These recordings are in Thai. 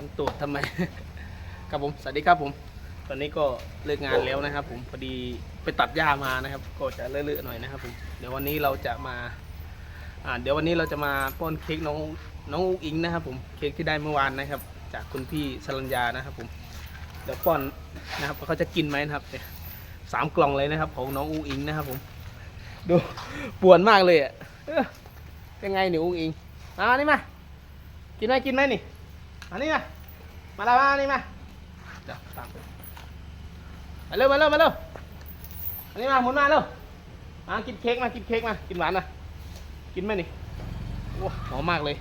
มันตูดทำไม ครับผม สวัสดีครับผม ตอนนี้ก็เลิกงานแล้วนะครับ ผม พอดีไปตัดหญ้ามานะครับ ก็จะเลื่อะๆหน่อยนะครับผม เดี๋ยววันนี้เราจะมาอ่าเดี๋ยววันนี้เราจะมาป้อนเค้กน้องน้องอุ๊งอิงนะครับ ผม เค้กที่ได้เมื่อวานนะครับ จากคุณพี่สรัญญานะครับ ผม เดี๋ยวป้อนนะครับว่าเขาจะกินไหมนะครับเนี่ยสามกล่องเลยนะครับ ของน้องอุ๊งอิงนะครับ ผม ดูป่วนมากเลยอะเอ้อยังไงเนี่ยอุ๊งอิงมานี่มา กินไหมกินไหมนี่ มานี่มามาแล้วมานี่มาเดี๋ยวตามไปมาเร็วมาเร็วมาเร็วอันนี้มาหมุนมาเร็วมากินเค้กมากินเค้กมากินหวานมากินไหมนี่โอ้หอมมากเลย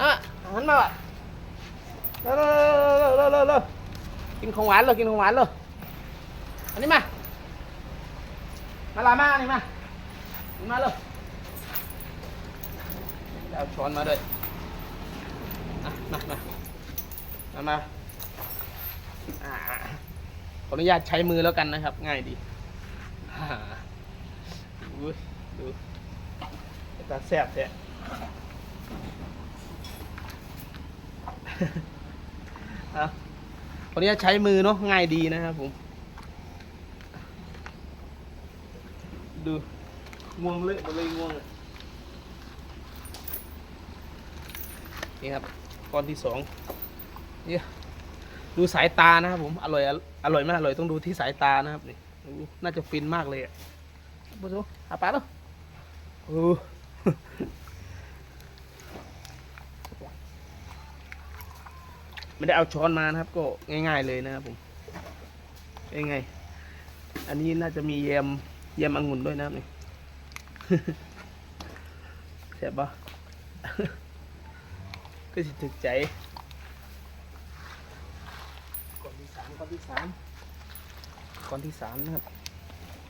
อะหันมาเร็วเร็วเร็วเร็วเร็วเร็วกินของหวานเลยกินของหวานเลยอันนี้มามาลามานี่มาหมุนมาเร็วเอาช้อนมาด้วย อะมามามามาอ่าขออนุญาตใช้มือแล้วกันนะครับ ง่ายดีอ่าดูดูตาแซ่บเนี่ยเอาขออนุญาตใช้มือเนาะง่ายดีนะครับผมดูง่วงเลยมดเลยง่วงอะนี่ครับ ก้อนที่สองเนี่ยดูสายตานะครับผมอร่อยอร่อยไหมอร่อยต้องดูที่สายตานะครับนี่น่าจะฟินมากเลยอะผู้ชมหาปลาแล้วโอ้ไม่ได้เอาช้อนมานะครับ ก็ง่าย ๆเลยนะครับผมง่ายๆอันนี้น่าจะมีแยมแยมองุ่นด้วยนะครับนี่แซ่บปะ ก็สิถึกใจก่อนที่สามก่อนที่สามก่อนที่สามนะครับ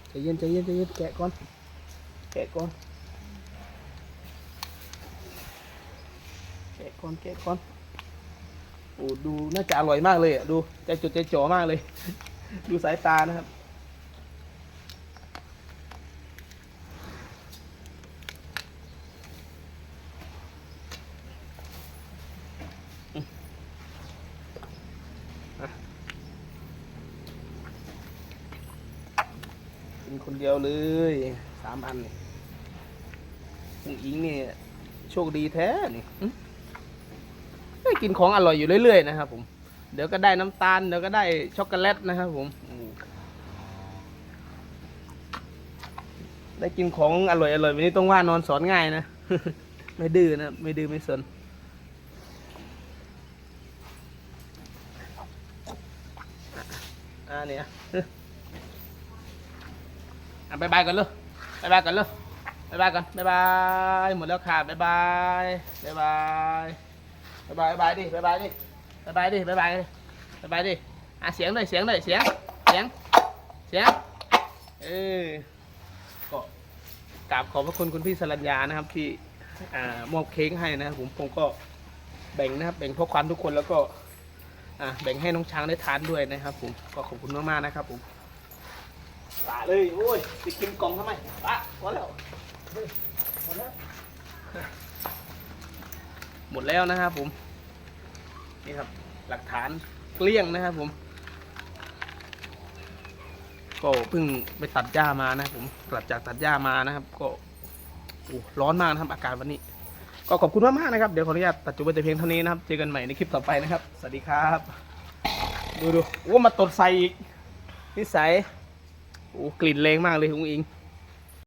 ใจเย็นใจเย็นใจเย็นแกะก่อน แกะก่อน แกะก่อนแกะก่อนโอ้ดูน่าจะอร่อยมากเลยอะดูใจจดใจจ่อมากเลย ดูสายตานะครับ นคนเดียวเลยสามอันนี่อุ๋งอิงเนี่ยโชคดีแท้นี่หึได้กินของอร่อยอยู่เรื่อยๆนะครับผม เดี๋ยวก็ได้น้ำตาล เดี๋ยวก็ได้ช็อกโกแลตนะครับผมอืมได้กินของอร่อยอร่อยวันนี้ต้องว่านอนสอนง่ายนะ ไม่ดื้อนะ ไม่ดื้อไม่สนอ่าเนี่ย อะบายบายกันเลยบายบายกันเลยบายบายกันบายบายหมดแล้วค่ะบายบายบายบายบายบายบายดิบายบายดิบายบายดิบายบายดิบายบายดิอะเสียงเลยเสียงเลยเสียงเสียงเสียงเออก็กราบขอบพระคุณคุณพี่สรัญญานะครับที่อ่ามอบเค้กให้นะครับผมผมก็แบ่งนะครับแบ่งพ่อควันทุกคนแล้วก็อ่าแบ่งให้น้องช้างได้ทานด้วยนะครับผมก็ขอบคุณมากๆนะครับผม ปะเลยโอ้ยจะกินกล่องทำไมปะพอแล้วหมดแล้วหมดแล้วนะครับผม นี่ครับหลักฐานเกลี้ยงนะครับผม ก็เพิ่งไปตัดหญ้ามานะผมกลับจากตัดหญ้ามานะครับ ก็ร้อนมากนะครับอากาศวันนี้ ก็ขอบคุณมากๆนะครับ เดี๋ยวขออนุญาตตัดจบไปแต่เพียงเท่านี้นะครับ เจอกันใหม่ในคลิปต่อไปนะครับ สวัสดีครับ ดูดูโอ้มาตดใส่อีกนิสัย โอ้กลิ่นแรงมากเลยคุณอิง